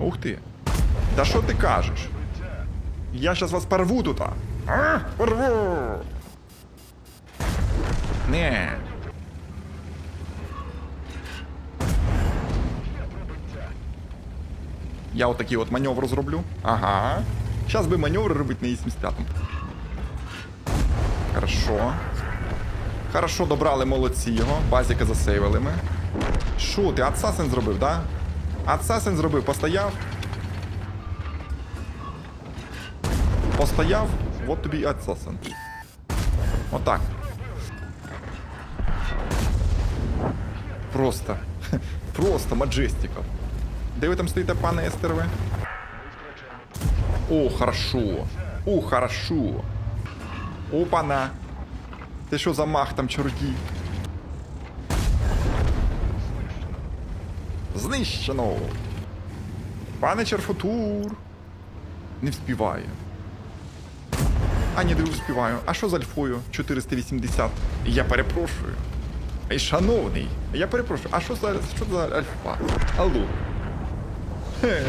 Ух ти. Та що ти кажеш? Я щас вас порву тут. а. Порву. Не. Я отакий от маневр зроблю. Ага. Зараз би маневр робити на 85-му. Хорошо. Хорошо, добрали молодці його. Базіка засейвили ми. Шо, ти Ацасин зробив, да? Ацасин зробив, постояв. Постояв, от тобі і Ацасин. Отак. Просто. Просто маджестиков. Де ви там стоїте, пане СТРВ? О, хорошо. О, хорошо. Опана. Ти що за мах там чорті? Знищено. Пане Черфутур. Не вспіває. А ні, не успіваю. А що з альфою 480? Я перепрошую. Ей, шановний, я перепрошую, а що за що за альфа? Алло. Хе.